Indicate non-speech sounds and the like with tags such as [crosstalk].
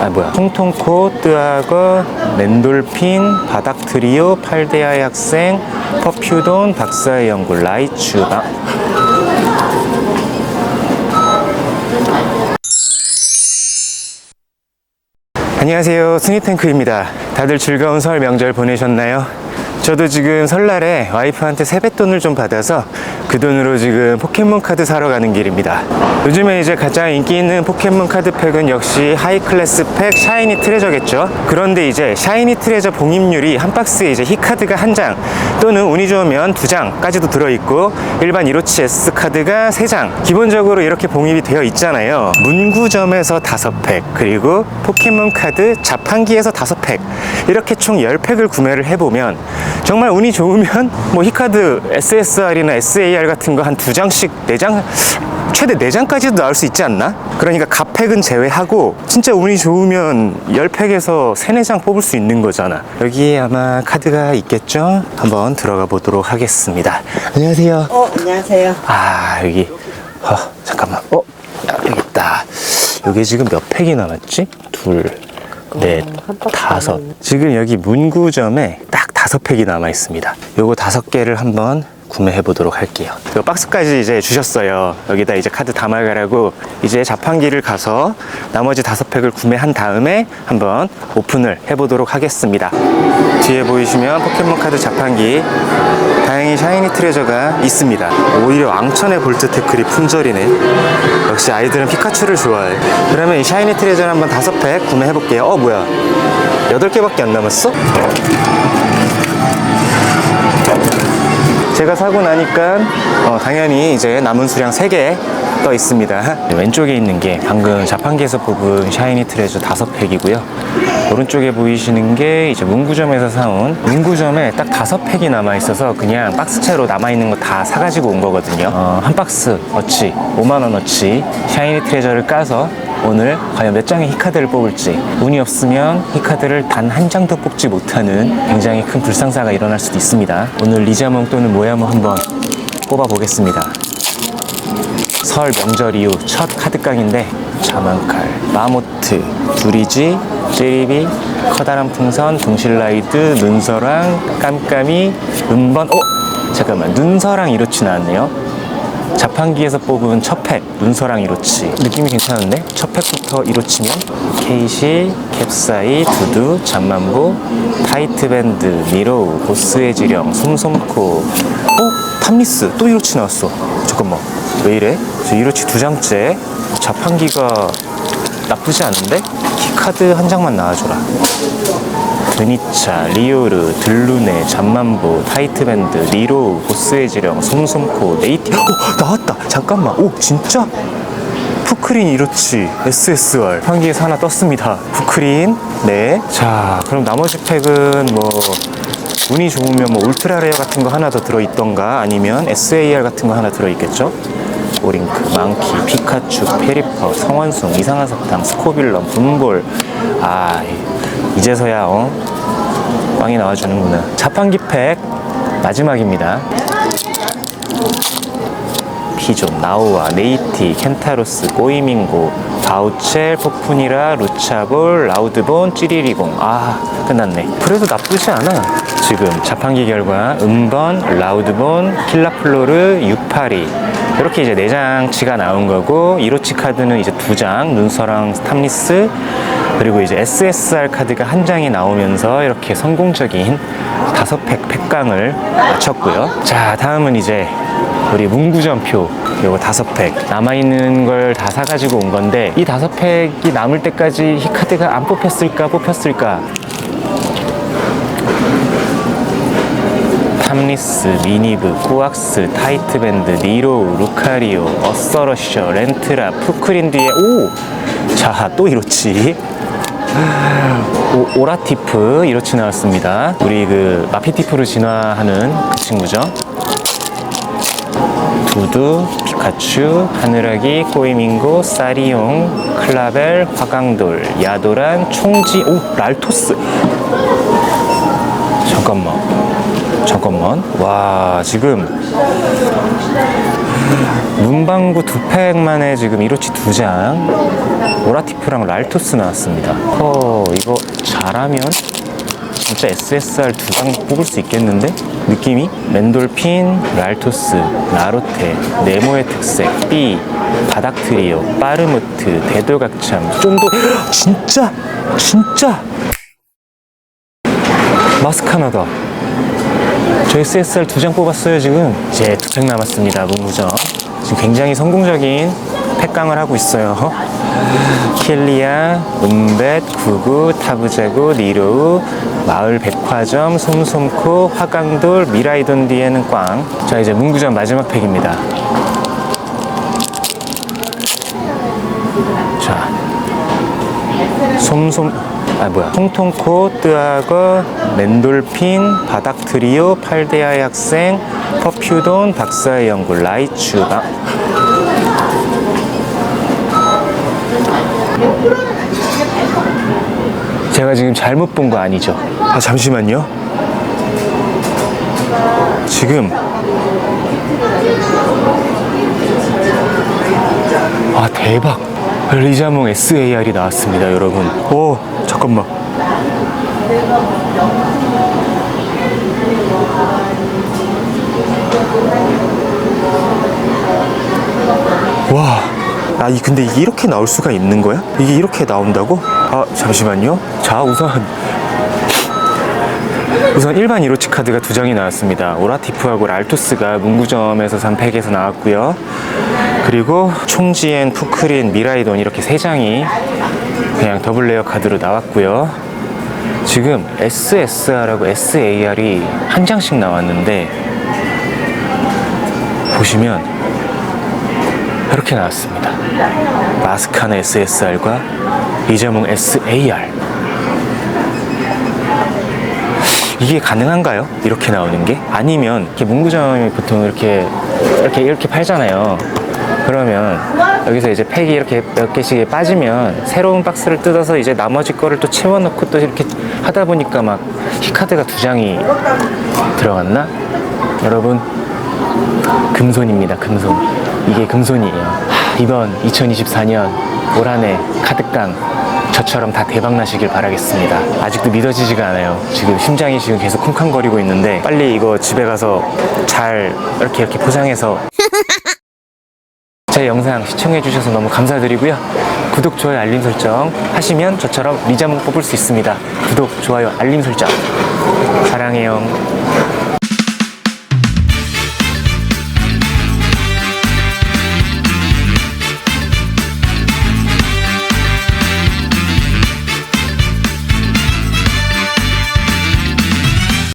아 뭐야? 통통코 뜨악어 멘돌핀 바닥 트리오 팔데아의 학생 퍼퓨돈 박사의 연구 라이츄. 아, 안녕하세요. 스니탱크입니다. 다들 즐거운 설 명절 보내셨나요? 저도 지금 설날에 와이프한테 세뱃돈을 좀 받아서 그 돈으로 지금 포켓몬 카드 사러 가는 길입니다. 요즘에 이제 가장 인기 있는 포켓몬 카드 팩은 역시 하이 클래스 팩 샤이니 트레저겠죠? 그런데 이제 샤이니 트레저 봉입률이 한 박스에 이제 히카드가 한 장 또는 운이 좋으면 두 장까지도 들어있고 일반 이로치 S 카드가 세 장. 기본적으로 이렇게 봉입이 되어 있잖아요. 문구점에서 다섯 팩 그리고 포켓몬 카드 자판기에서 다섯 팩 이렇게 총 10팩을 구매를 해보면 정말 운이 좋으면 [laughs] 뭐 히카드 SSR이나 SAR 같은 거 한 두 장씩 네 장 최대 4장까지도 나올 수 있지 않나? 그러니까 가팩은 제외하고 진짜 운이 좋으면 10팩에서 3, 4장 뽑을 수 있는 거잖아 여기에 아마 카드가 있겠죠? 한번 들어가 보도록 하겠습니다 안녕하세요 어, 안녕하세요. 아 여기 어, 잠깐만 어 야, 여기 있다 여기 지금 몇 팩이 남았지? 둘, 넷, 다섯. 지금 여기 문구점에 딱 다섯 팩이 남아 있습니다. 요거 다섯 개를 한번 구매해 보도록 할게요 이 박스까지 이제 주셨어요 여기다 이제 카드 담아가라고 이제 자판기를 가서 나머지 다섯 팩을 구매한 다음에 한번 오픈을 해 보도록 하겠습니다 뒤에 보이시면 포켓몬 카드 자판기 다행히 샤이니 트레저가 있습니다. 오히려 왕천의 볼트 태클이 품절이네. 역시 아이들은 피카츄를 좋아해. 그러면 이 샤이니 트레저를 한번 다섯 팩 구매해 볼게요. 어 뭐야? 여덟 개밖에 안 남았어? 제가 사고 나니까 어, 당연히 이제 남은 수량 3개 떠 있습니다. 왼쪽에 있는 게 방금 자판기에서 뽑은 샤이니 트레저 다섯 팩이고요. 오른쪽에 보이시는 게 이제 문구점에서 사온 문구점에 딱 다섯 팩이 남아 있어서 그냥 박스채로 남아 있는 거 다 사가지고 온 거거든요. 어, 한 박스 어치 5만 원 어치 샤이니 트레저를 까서 오늘 과연 몇 장의 히카드를 뽑을지 운이 없으면 히카드를 단 한 장도 뽑지 못하는 굉장히 큰 불상사가 일어날 수도 있습니다 오늘 리자몽 또는 모야몽 한번 뽑아 보겠습니다 설 명절 이후 첫 카드깡인데 자만칼 마모트 두리지 찌리비 커다란 풍선 동실라이드 눈서랑 깜깜이 음번 어? 잠깐만 눈서랑 이로치 나왔네요 자판기에서 뽑은 첫 팩, 눈서랑 이로치. 느낌이 괜찮은데? 첫 팩부터 이로치면 케이시, 캡사이, 두두, 잠만보, 타이트밴드, 미로우, 보스의 지령, 솜솜코. 어? 탐리스. 또 이로치 나왔어. 잠깐만. 왜 이래? 저 이로치 두 장째. 자판기가 나쁘지 않은데? 키카드 한 장만 나와줘라. 드니차, 리오르, 들루네, 잠만보, 타이트밴드, 리로우, 보스의 지령, 솜솜코, 네이티. 어, 나왔다. 잠깐만. 오, 진짜? 푸크린 이로치, SSR. 환기에서 하나 떴습니다. 푸크린. 네. 자, 그럼 나머지 팩은 뭐, 운이 좋으면 뭐, 울트라 레어 같은 거 하나 더 들어있던가, 아니면 SAR 같은 거 하나 들어있겠죠? 오링크, 망키, 피카츄, 페리퍼, 성원숭, 이상한 사탕, 스코빌럼, 분볼. 아, 이제서야, 어? 빵이 나와주는구나. 자판기 팩 마지막입니다. 피존, 나우아, 네이티, 켄타로스, 꼬이밍고, 바우첼, 포푸니라, 루차볼, 라우드본, 찌리리공. 아, 끝났네. 그래도 나쁘지 않아. 지금 자판기 결과 음번, 라우드본, 킬라플로르, 유파리. 이렇게 이제 네 장치가 나온 거고 이로치 카드는 이제 두 장, 눈서랑 탐리스 그리고 이제 SSR 카드가 한 장이 나오면서 이렇게 성공적인 다섯 팩 팩강을 마쳤고요. 자, 다음은 이제 우리 문구점표 요거 다섯 팩 남아있는 걸 다 사가지고 온 건데 이 다섯 팩이 남을 때까지 이 카드가 안 뽑혔을까 뽑혔을까 탐리스, 미니브, 꾸악스, 타이트밴드, 니로우, 루카리오, 어서러셔, 렌트라, 푸크린 뒤에 오! 자, 또 이렇지. 오, 오라티프 이렇게 나왔습니다. 우리 그 마피티프로 진화하는 그 친구죠. 두두, 피카츄, 하늘아기, 꼬이밍고, 사리용, 클라벨, 화강돌, 야도란, 총지, 오, 랄토스. 잠깐만. 와, 지금 문방구 두 팩만에 지금 이로치 두 장, 오라티프랑 랄토스 나왔습니다. 어, 이거 잘하면 진짜 SSR 두 장 뽑을 수 있겠는데? 느낌이? 멘돌핀, 랄토스, 나로테, 네모의 특색, B, 바닥 트리오, 빠르무트, 대돌각참, 쫀도 [gasps] 진짜! 진짜! 마스카나다. 저 SSR 두 장 뽑았어요, 지금. 이제 두팩 남았습니다, 문구점. 지금 굉장히 성공적인 팩강을 하고 있어요. 킬리아, 은벳, 구구, 타부제구, 니르우, 마을 백화점, 솜솜코, 화강돌, 미라이돈 뒤에는 꽝. 자, 이제 문구점 마지막 팩입니다. 자, 솜솜 아 뭐야? 통통코 뜨악어 멘돌핀 바닥 트리오 팔데아의 학생 퍼퓨돈 박사의 연구 라이츄. 아, 제가 지금 잘못 본 거 아니죠? 아 잠시만요. 지금. 아 대박 리자몽 SAR이 나왔습니다 여러분 오 잠깐만 와, 아, 이 근데 이게 이렇게 나올 수가 있는 거야? 이게 이렇게 나온다고? 아, 잠시만요. 자, 우선 우선 일반 이로치 카드가 두 장이 나왔습니다. 오라티프하고 랄토스가 문구점에서 산 팩에서 나왔고요. 그리고 총지엔, 푸크린, 미라이돈 이렇게 세 장이 그냥 더블 레어 카드로 나왔고요. 지금 SSR하고 SAR이 한 장씩 나왔는데 보시면 이렇게 나왔습니다. 마스카나 SSR과 리자몽 SAR. 이게 가능한가요? 이렇게 나오는 게? 아니면 이렇게 문구점이 보통 이렇게 이렇게 이렇게 팔잖아요. 그러면 여기서 이제 팩이 이렇게 몇 개씩 빠지면 새로운 박스를 뜯어서 이제 나머지 거를 또 채워넣고 또 이렇게 하다 보니까 막 키카드가 두 장이 들어갔나? 여러분 금손입니다 금손 이게 금손이에요 하, 이번 2024년 올 한해 카드깡 저처럼 다 대박 나시길 바라겠습니다. 아직도 믿어지지가 않아요. 지금 심장이 지금 계속 쿵쾅거리고 있는데 빨리 이거 집에 가서 잘 이렇게 이렇게 포장해서 [laughs] 제 영상 시청해 주셔서 너무 감사드리고요. 구독, 좋아요, 알림 설정 하시면 저처럼 리자몽 뽑을 수 있습니다. 구독, 좋아요, 알림 설정. 사랑해요